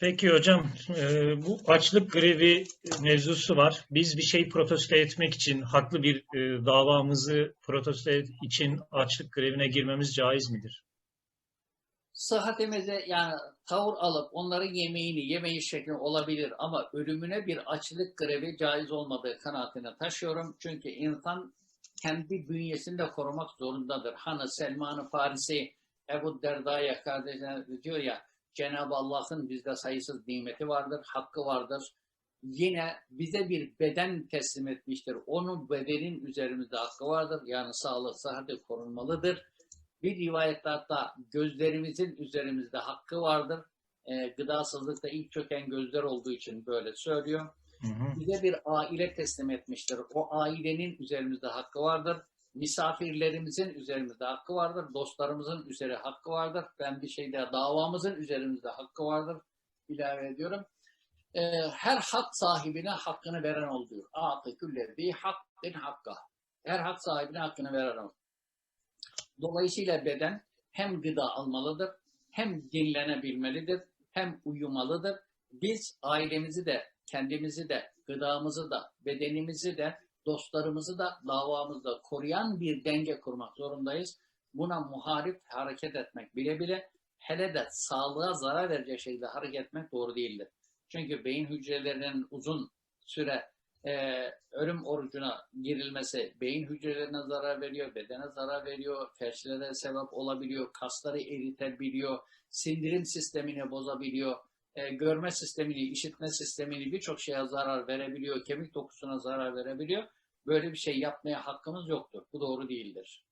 Peki hocam, e, bu açlık grevi mevzusu var. Biz bir şey protesto etmek için, haklı bir e, davamızı protesto için açlık grevine girmemiz caiz midir? sıhhatimize yani tavır alıp onların yemeğini yemeyi şekli olabilir ama ölümüne bir açlık grevi caiz olmadığı kanaatine taşıyorum. Çünkü insan kendi bünyesini de korumak zorundadır. Hani Selman-ı Farisi Ebu Derda'ya kardeşine diyor ya Cenab-ı Allah'ın bizde sayısız nimeti vardır, hakkı vardır. Yine bize bir beden teslim etmiştir. Onun bedenin üzerimizde hakkı vardır. Yani sağlık, sıhhati korunmalıdır. Bir rivayette hatta gözlerimizin üzerimizde hakkı vardır. Ee, gıdasızlıkta ilk çöken gözler olduğu için böyle söylüyor. Hı hı. Bize bir aile teslim etmiştir. O ailenin üzerimizde hakkı vardır. Misafirlerimizin üzerimizde hakkı vardır. Dostlarımızın üzeri hakkı vardır. Ben bir şeyde davamızın üzerimizde hakkı vardır. ilave ediyorum. Ee, her hak sahibine hakkını veren ol diyor. Atı küllezi hakkın hakka. Her hak sahibine hakkını veren ol. Dolayısıyla beden hem gıda almalıdır, hem dinlenebilmelidir, hem uyumalıdır. Biz ailemizi de, kendimizi de, gıdamızı da, bedenimizi de, dostlarımızı da, davamızı da koruyan bir denge kurmak zorundayız. Buna muharip hareket etmek bile bile hele de sağlığa zarar verecek şekilde hareket etmek doğru değildir. Çünkü beyin hücrelerinin uzun süre e, ölüm orucuna girilmesi beyin hücrelerine zarar veriyor, bedene zarar veriyor, felçlere sebep olabiliyor, kasları eritebiliyor, sindirim sistemini bozabiliyor, e, görme sistemini, işitme sistemini birçok şeye zarar verebiliyor, kemik dokusuna zarar verebiliyor. Böyle bir şey yapmaya hakkımız yoktur. Bu doğru değildir.